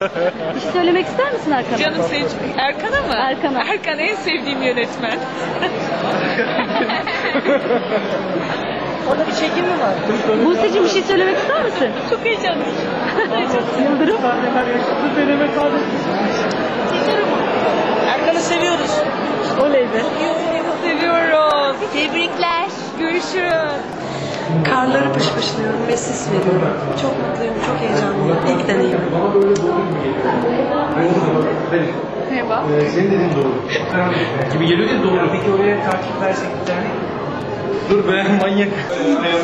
Bir şey söylemek ister misin Erkan'a? Canım sev Erkan'a mı? Erkan'a. Erkan en sevdiğim yönetmen. Orada bir çekim mi var? Buse'cim bir şey söylemek ister misin? Çok heyecanlıyım. Yıldırım. Erkan'ı seviyoruz. Oley be. Seviyoruz. Tebrikler. Görüşürüz. Karları pışpışlıyorum ve sis veriyorum. Çok mutluyum, çok heyecanlıyım. İlk deneyim. Merhaba. Senin dediğin doğru. Gibi geliyor değil doğru. Peki oraya takip versek bir tane. Dur be manyak.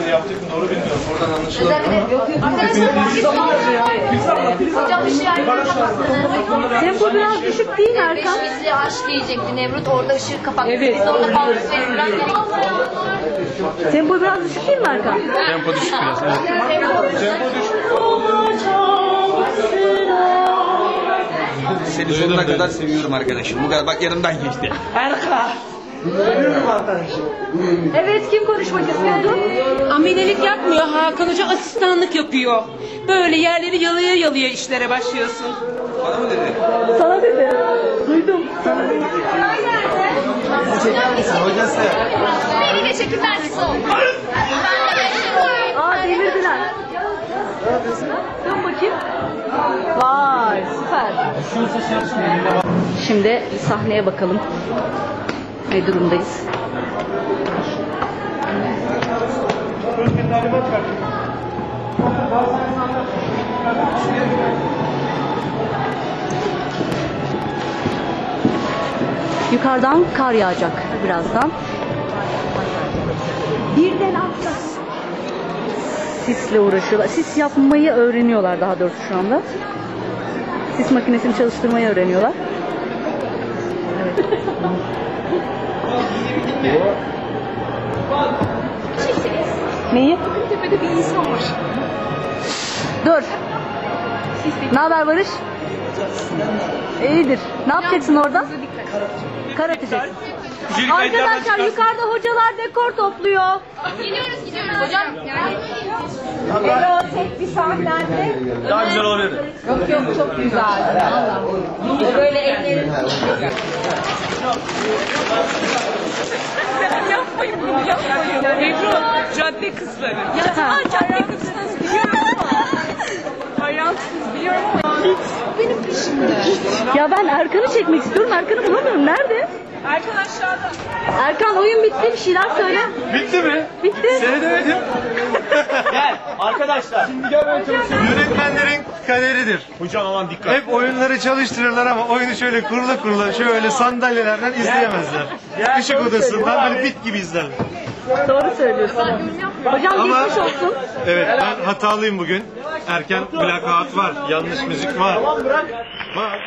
Ne yaptık doğru bilmiyorum. Oradan anlaşılıyor ama. Hocam bir şey ayrılmasın. Tempo biraz düşük değil mi Erkan? Beşiktaş'ı aşk diyecekti Nemrut. Orada ışığı kapattı. Evet. Biz orada kaldık. Tempo biraz düşük değil mi Erkan? Tempo düşük biraz. Evet. Seni sonuna kadar seviyorum arkadaşım. Bu kadar bak yanımdan geçti. Erkan. Evet kim konuşmak istiyordu? Amelelik yapmıyor Hakan Hoca asistanlık yapıyor. Böyle yerleri yalaya yalaya işlere başlıyorsun. Bana mı dedi? Sana dedi. Duydum. Beni de çekin ben size. Aa devirdiler. Dön bakayım. Vay süper. Şimdi sahneye bakalım. Ne durumdayız? Yukarıdan kar yağacak birazdan. Birden atlas. Sisle uğraşıyorlar. Sis yapmayı öğreniyorlar daha doğrusu şu anda. Sis makinesini çalıştırmayı öğreniyorlar. Evet. Neyi? Tepede bir insan var. Dur. Ne haber Barış? İyidir. Ne yapacaksın orada? Kar atacaksın. Arkadaşlar yukarıda hocalar dekor topluyor. Gidiyoruz gidiyoruz. Hocam. Daha güzel olabilir. yapmayın bunu yapmayın. Ebru cadde kızları. Ya tamam cadde kızları biliyorum ama. Hayransınız biliyorum ama. Benim peşimde. Ya ben Erkan'ı çekmek istiyorum. Erkan'ı bulamıyorum. Nerede? Erkan aşağıda. Erkan oyun bitti. Bir şeyler söyle. Bitti mi? Bitti. Seni demedim. Gel arkadaşlar. Yönetmenlerin kaderidir. Hocam aman dikkat. Hep oyunları çalıştırırlar ama oyunu şöyle kurula kurula şöyle sandalyelerden izleyemezler. Işık odasından böyle bit gibi izlerler. Doğru söylüyorsun. Hocam Ama- geçmiş olsun. Evet ben hatalıyım bugün. Erken plakat var, yanlış müzik var. Var.